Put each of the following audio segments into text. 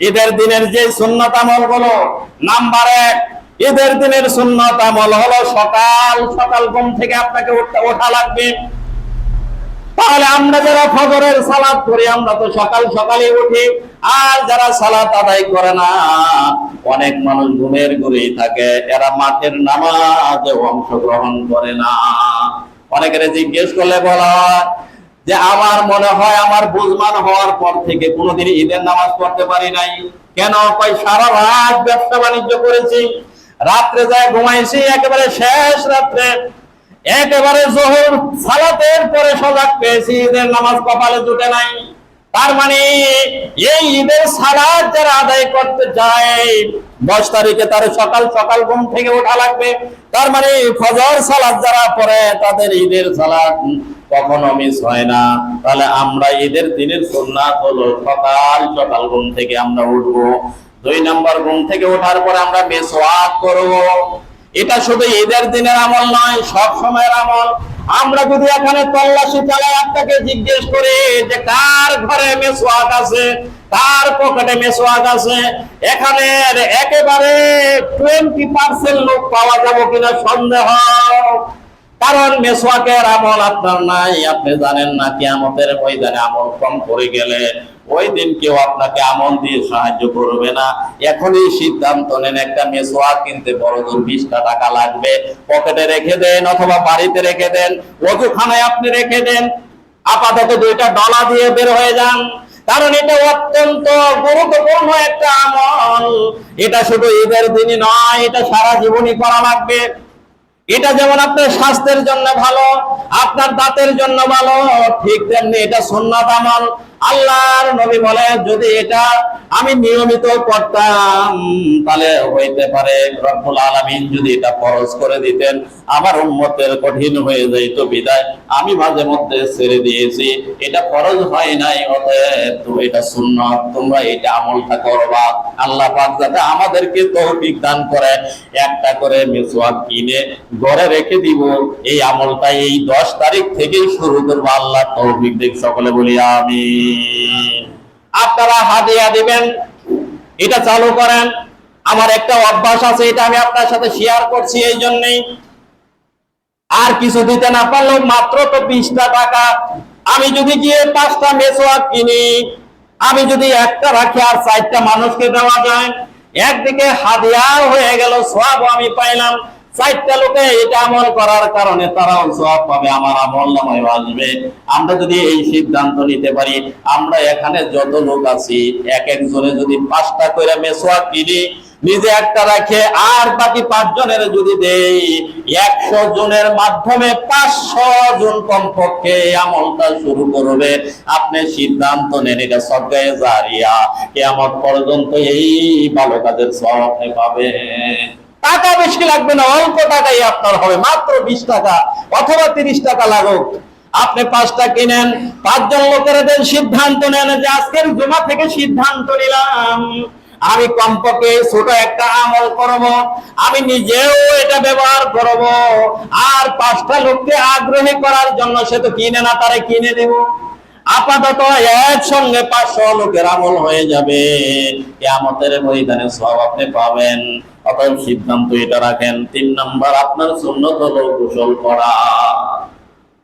ঈদের দিনের যে সুন্নত আমলগুলো নাম্বার এক, ঈদের দিনের সুন্নত আমল হলো সকাল সকাল ঘুম থেকে আপনাকে ওঠা লাগবে। তাহলে আমরা যারা ফজরের সালাত করি, আমরা তো সকাল সকালে উঠি। আর যারা সালাত আদায় করে না, অনেক মানুষ ঘুমের ঘুরেই থাকে। এরা মাঠের নামাজে অংশগ্রহণ করে না। অনেকের জিজ্ঞেস করলে বলা হয় যে আমার মনে হয় আমার বুঝমান হওয়ার পর থেকে কোনোদিন ঈদের নামাজ পড়তে পারি নাই। কেন? কয়, সারা রাত ব্যবসা বাণিজ্য করেছি, রাত্রে যায় ঘুমাইছি, একেবারে শেষ রাত্রে, একেবারে জোহর সালাতের পরে সজাগ পেয়েছি, ঈদের নামাজ কপালে জুটে নাই। তার মানে এই ঈদের সালাত যারা আদায় করতে যায়, দশ তারিখে তার সকাল সকাল ঘুম থেকে ওঠা লাগবে। তার মানে ফজর সালাত যারা পড়ে, তাদের ঈদের সালাত কখনো মিস হয় না। তাহলে আমরা ঈদের দিনের সুন্নাত হলো সকাল সকাল ঘুম থেকে আমরা উঠবো। দুই নম্বর ঘুম থেকে ওঠার পরে আমরা মেসওয়াক করব। এটা শুধু ঈদের দিনের আমল নয়, সব সময়ের আমল। আমরা যদি এখানে তল্লাশি চালাই আপনাকে জিজ্ঞেস করি যে কার ঘরে মেসওয়াক আছে, কার পকেটে মেসওয়াক আছে, এখানে একেবারে টোয়েন্টি পার্সেন্ট লোক পাওয়া যাব কিনা সন্দেহ। কারণ মেসওয়াকের আমল আপনার নাই, আপনি জানেন না, কিয়ামতের ময়দানে আমল কম করে গেলে ওই দিন কেউ আপনাকে আমল দিয়ে সাহায্য করবে না। এখনই সিদ্ধান্ত নেন, একটা মেসওয়াক কিনতে বড় জোর বিশটা টাকা লাগবে। পকেটে রেখে দেন অথবা বাড়িতে রেখে দেন ওজুখানায় আপনি রেখে দেন, আপাতত দুইটা ডলা দিয়ে বের হয়ে যান। কারণ এটা অত্যন্ত গুরুত্বপূর্ণ একটা আমল। এটা শুধু ঈদের দিনই নয়, এটা সারা জীবনই করা লাগবে। এটা যেমন আপনার স্বাস্থ্যের জন্য ভালো, আপনার দাঁতের জন্য ভালো, ঠিক তেমনি এটা সন্ন্যত আমল। আল্লাহর নবী বলে যদি এটা আমি নিয়মিত করতাম, তাহলে হইতে পারে রব্বুল আলামিন যদি এটা ফরজ করে দিতেন, আমার উম্মতের কঠিন হয়ে যাইতো বিদায়। আমি মাঝে মধ্যে ছেড়ে দিয়েছি, এটা ফরজ হয় নাই, অতএব তুমি এটা সুন্নাত, তোমরা এটা আমলটা করবা। আল্লাহ পাক যাতে আমাদেরকে তৌফিক দান করে, একটা করে মিসওয়াক কিনে ঘরে রেখে দিব। এই আমলটা এই দশ তারিখ থেকেই শুরু করব। আল্লাহ তৌফিক দেখ সকলে বলি আমি আপনারা হাদিয়া দিবেন, এটা চালু করেন। আমার একটা অভ্যাস আছে, এটা আমি আপনার সাথে শেয়ার করছি এই জন্যই আর কিছু দিতে না পারলেও মাত্র তো বিশটা টাকা। আমি যদি গিয়ে পাঁচটা মেসোয়াক কিনি, আমি যদি একটা রাখি আর চারটা মানুষকে দেওয়া যায়, একদিকে হাদিয়াও হয়ে গেল সব আমি পাইলাম। চারটা লোকে এটা আমল করার কারণে তারাও সব পাবে, আমার আমল নামায় আসবে আমরা যদি এই সিদ্ধান্ত নিতে পারি, আমরা এখানে যত লোক আছি, এক একজনে যদি পাঁচটা করে মেসোয়াক কিনি, নিজে একটা রাখে, আর বাকি পাঁচ জনের যদি দেই, একশো জনের মাধ্যমে পাঁচশো জন কমপক্ষে আমলটা শুরু করবে। আপনি সিদ্ধান্ত নেন, এটা সবগায়ে জারিয়া। কেমন পর্যন্ত এই ভালো কাজের সব আপনি পাবেন। টাকা বেশি লাগবে না, অল্প টাকাই আপনার হবে, মাত্র বিশ টাকা অথবা তিরিশ টাকা লাগুক। আপনি পাঁচটা কিনেন, পাঁচজন লোকের সিদ্ধান্ত নেন যে আজকের জমা থেকে সিদ্ধান্ত নিলাম। আমি কমপক্ষে ছোট একটা আমল করব, আমি নিজেও এটা ব্যবহার করব। আর পাঁচটা লোককে আগ্রহী করার জন্য সে তো কিনে না তারে কিনে দেব। আপাতত একসঙ্গে পাঁচশো লোকের আমল হয়ে যাবে। কেমতের ময়দানে সব আপনি পাবেন। অতএব সিদ্ধান্ত এটা রাখেন। তিন নাম্বার, আপনার সুন্নত হলো গোসল করা।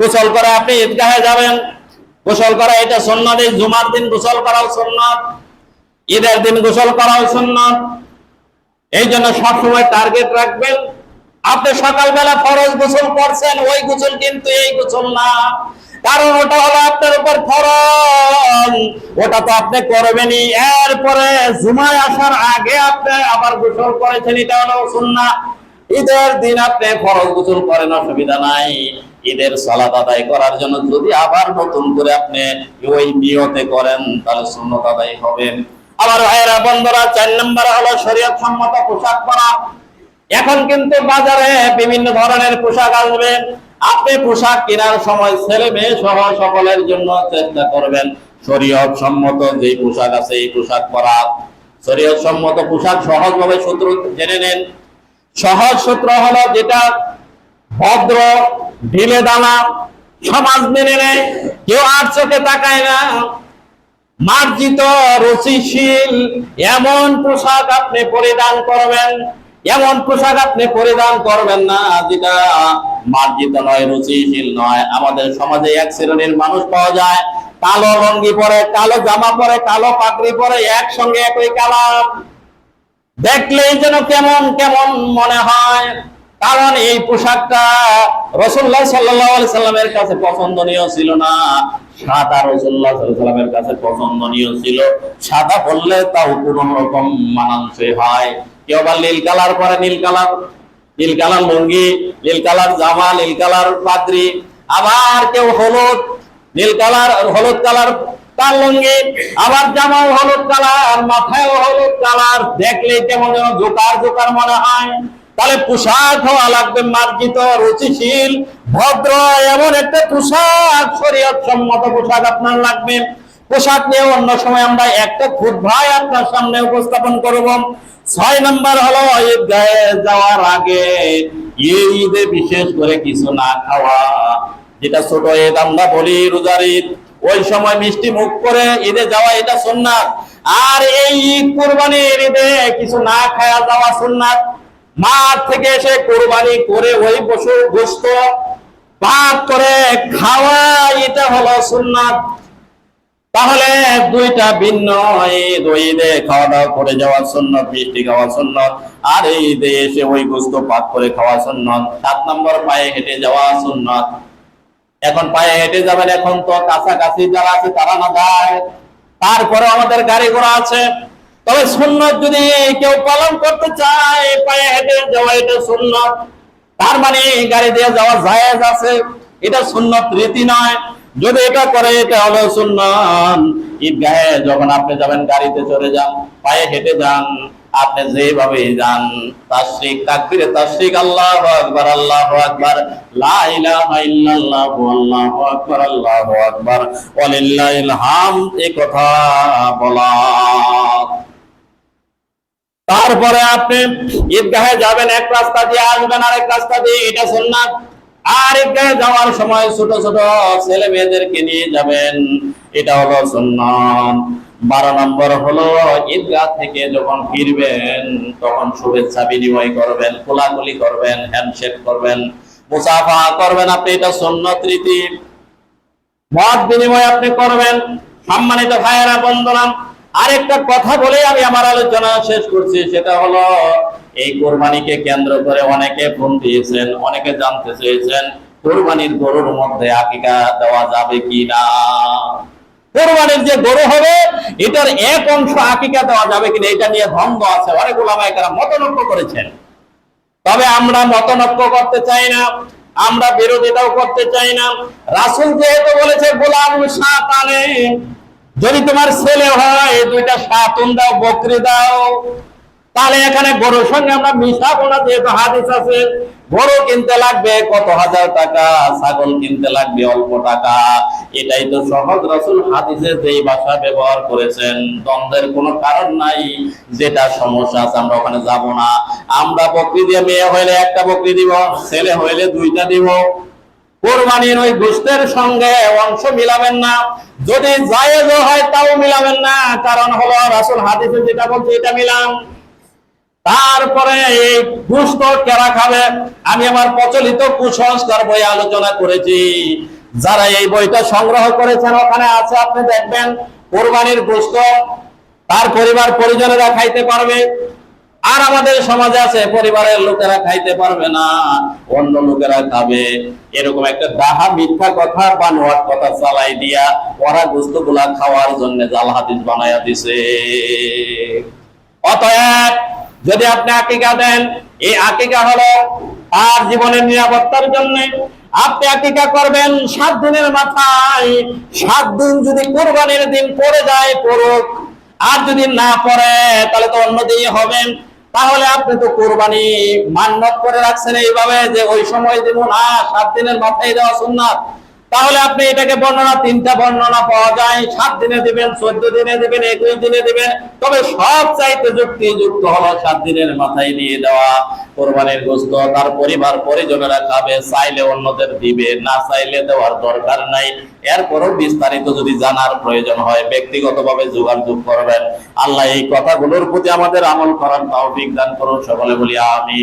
গোসল করা আপনি ঈদগাহে যাবেন। গোসল করা এটা সুন্নত। এই জুমার দিন গোসল করাও সুন্নত। ঈদের দিন গোসল করাও সুন্নত। এই জন্য সবসময় টার্গেট রাখবেন। আপনি সকালবেলা ফরজ গোসল করছেন, ওই গোসল কিন্তু এই গোসল না। কারণ ওটা হলো আপনার উপর ফরজ। ওটা তো আপনি করবেনই। এরপরে জুমায় আসার আগে আপনি আবার গোসল করেছেন, এটা হলো সুন্নাহ। ঈদের দিন আপনি ফরজ গোসল করেন, অসুবিধা নাই। ঈদের সালাত আদায় করার জন্য যদি আবার নতুন করে আপনি ওই নিয়তে করেন, তাহলে সুন্নত আদায় হবেন আবার ভাইয়েরা, বন্ধুরা, চার নম্বর হলো শরীয়ত সম্মত পোশাক পরা। এখন কিন্তু বাজারে বিভিন্ন ধরনের পোশাক আসবে। আপনি পোশাক কেনার সময় ছেলে মেয়ে সহ সকলের জন্য চেষ্টা করবেন। শরীয়ত সম্মত যে পোশাক আছে এই পোশাক পরা শরীয়ত সম্মত পোশাক সহজভাবে সূত্র জেনে নেন। সহজ সূত্র হলো যেটা ভদ্র, ঢিলে দানা, সমাজ মেনে নেয়, কেউ আর চোখে তাকায় না। মার্জিত, রুচিশীল, এমন পোশাক আপনি পরিধান করবেন এমন পোশাক আপনি পরিধান করবেন না, যেটা মার্জিত নয়, রুচিশীল নয়। আমাদের সমাজে এক শ্রেণির মানুষ পাওয়া যায়, কালো লঙ্গি পরে, কালো জামা পরে, কালো পাগড়ি পরে, একসঙ্গে একই কালার। দেখলেই যেন কেমন কেমন মনে হয়। কারণ এই পোশাকটা রসুল্লাহ সাল্লাহ সাল্লামের কাছে পছন্দনীয় ছিল না। সাদা রসুল্লাহ সাল্লামের কাছে পছন্দনীয় ছিল। সাদা বললে তাও কোন রকম মানানসই হয়। কেউ আবার নীল কালার পরে নীল কালার। নীল কালার লুঙ্গি, নীল কালার জামা, নীল কালার পাদ্রি আবার কেউ হলুদ, নীল কালার, হলুদ কালার তার লুঙ্গি, আবার জামাও হলুদ কালার, মাথায়ও হলুদ কালার। দেখলে কেমন যেন জোকার জোকার মনে হয়। তাহলে পোশাক হওয়া লাগবে মার্জিত, রুচিশীল, ভদ্র, এমন একটা পোশাক শরীয়ত সম্মত পোশাক আপনার লাগবে। পোশাক নিয়ে অন্য সময় আমরা একটা খুদ ভাই আপনার সামনে উপস্থাপন করব। ছয় নম্বর হলো যাওয়ার আগে ঈদে বিশেষ করে কিছু না খাওয়া। যেটা ছোট ঈদ আমরা বলি রোজার ঈদ। ওই সময় মিষ্টি মুখ করে ঈদে যাওয়া এটা সুন্নাত। আর এই ঈদ কুরবানির ঈদে কিছু না খাওয়া যাওয়া সুন্নাত। মাঠ থেকে এসে কোরবানি করে ওই পশু গোস্ত পাক করে খাওয়া, এটা হলো সুন্নাত। তাহলে দুইটা ভিন্ন ঈদ ওই ঈদে খাওয়া দাওয়া করে যাওয়া সুন্নত, মিষ্টি খাওয়া সুন্নত, আর এই ঈদে এসে ওই গোস্ত পাক করে খাওয়া সুন্নত। সাত নম্বর পায়ে হেঁটে যাওয়া সুন্নত। এখন পায়ে হেঁটে যাবেন এখন তো কাছাকাছি যারা আছে তারা না যায়। তারপরে আমাদের গাড়ি ঘোড়া আছে। তবে সুন্নত যদি কেউ পালন করতে চায়, পায়ে হেঁটে যাওয়া এটা সুন্নত। তার মানে গাড়ি দিয়ে যাওয়া জায়েজ আছে। এটা সুন্নত রীতি নয়। যদি এটা করে, এটা হলো সুন্নত। ঈদগাহে যখন আপনি যাবেন, গাড়িতে চলে যান, পায়ে হেঁটে যান, আপনি যেভাবে যান তাশরিক তাকবীরে আকবার আকবার ইল্লাল্লাহু আকবার আকবার, ওয়ালিল্লাহিল এই কথা বলা। তারপরে আপনি ঈদগাহে যাবেন, এক রাস্তা দিয়ে আসবেন, আরেক রাস্তা দিয়ে, এটা সুন্নাত। আর ঈদগাহে যাওয়ার সময় ছোট ছোট ছেলে মেয়েদেরকে নিয়ে যাবেন। এটা হলো সুন্নাত। বারো নম্বর হলো ঈদগাহ থেকে যখন ফিরবেন, তখন শুভেচ্ছা বিনিময় করবেন, কোলাকুলি করবেন, হ্যান্ডশেক করবেন, মুসাফা করবেন। আপনি এটা সুন্নত রীতি। মত বিনিময় আপনি করবেন। সম্মানিত ভাইয়েরা, বন্ধুরা, আরেকটা কথা বলে আমি আমার আলোচনা শেষ করছি। সেটা হলো এই কোরবানিকে কেন্দ্র করে অনেকে ফোন দিয়েছেন, অনেকে জানতে চেয়েছেন, কোরবানির গরুর মধ্যে আকিকা দেওয়া যাবে কি না কোরবানির যে গরু হবে, এটার এক অংশ আকিকা দেওয়া যাবে কিনা, এটা নিয়ে দ্বন্দ্ব আছে। অনেক ওলামায় তারা মতনক্য করেছেন। তবে আমরা মতনক্য করতে চাই না, আমরা বিরোধিতাও করতে চাই না। রাসুল যেহেতু বলেছে, গোলাম সাত আনে যদি তোমার ছেলে হয়, দুইটা সাতুন দাও, বকরি দাও। তাহলে এখানে গরুর সঙ্গে আমরা মিশাবো না, যেহেতু হাদিস আছে, গরু কিনতে লাগবে, কত হাজার টাকা, ছাগল কিনতে লাগবে অল্প টাকা। এটাই তো সহজ, রসুল হাদিসে যেই ভাষা ব্যবহার করেছেন, দ্বন্দ্বের কোনো কারণ নাই, যেটা সমস্যা আছে, আমরা ওখানে যাব না। আমরা বকরি দিয়ে মেয়ে হইলে একটা বকরি দিব, ছেলে হইলে দুইটা দিব। কোরবানির ওই গোষ্ঠের সঙ্গে অংশ মিলাবেন না। যদি জায়েজ হয়, তাও মিলাবেন না। কারণ হলো রাসুল হাদিসে যেটা বলছে, এটা মিলাম। তারপরে এই গুস্ত কেরা খাবে? আমি আমার প্রচলিত কুসংস্কার বই আলোচনা করেছি। যারা এই বইটা সংগ্রহ করেছেন, ওখানে আছে, আপনি দেখবেন, কোরবানির গোস্ত তার পরিবার পরিজনেরা খাইতে পারবে, আর আমাদের সমাজে আছে, পরিবারের লোকেরা খাইতে পারবে না, অন্য লোকেরা খাবে। এরকম একটা দাহা মিথ্যা কথা বা বানোয়ার কথা চালাই দিয়া, ওরা গোস্তগুলা খাওয়ার জন্য জাল হাদিস বানাইয়া দিছে। অতএব যদি আপনি আকিকা দেন, এই আকিকা হলো তার জীবনের নিরাপত্তার জন্য। আপনি আকিকা করবেন সাত দিনের মাথায়, সাত দিন যদি কোরবানির দিন পড়ে যায়, পড়ুক। আর যদি না পড়ে, তাহলে তো অন্য দিনই হবেন তাহলে আপনি তো কোরবানি মান্যত করে রাখছেন এইভাবে যে ওই সময় দিব না, সাত দিনের মাথায় দেওয়া সুন্নাত। তাহলে আপনি এটাকে বর্ণনা, তিনটা বর্ণনা পাওয়া যায়। সাত দিনে দিবেন, চোদ্দ দিনে দিবেন, একুশ দিনে দিবেন। তবে সব চাইতে যুক্তিযুক্ত হলো সাত দিনের মাথায় দিয়ে দেওয়া। কোরবানির গোস্ত তার পরিবার, পরিজনেরা খাবে, চাইলে অন্যদের দিবে, না চাইলে দেওয়ার দরকার নাই। এরপরও বিস্তারিত যদি জানার প্রয়োজন হয়, ব্যক্তিগতভাবে যোগাযোগ করবেন। আল্লাহ এই কথাগুলোর প্রতি আমাদের আমল করার তৌফিক দান করুন সকলে বলি আমি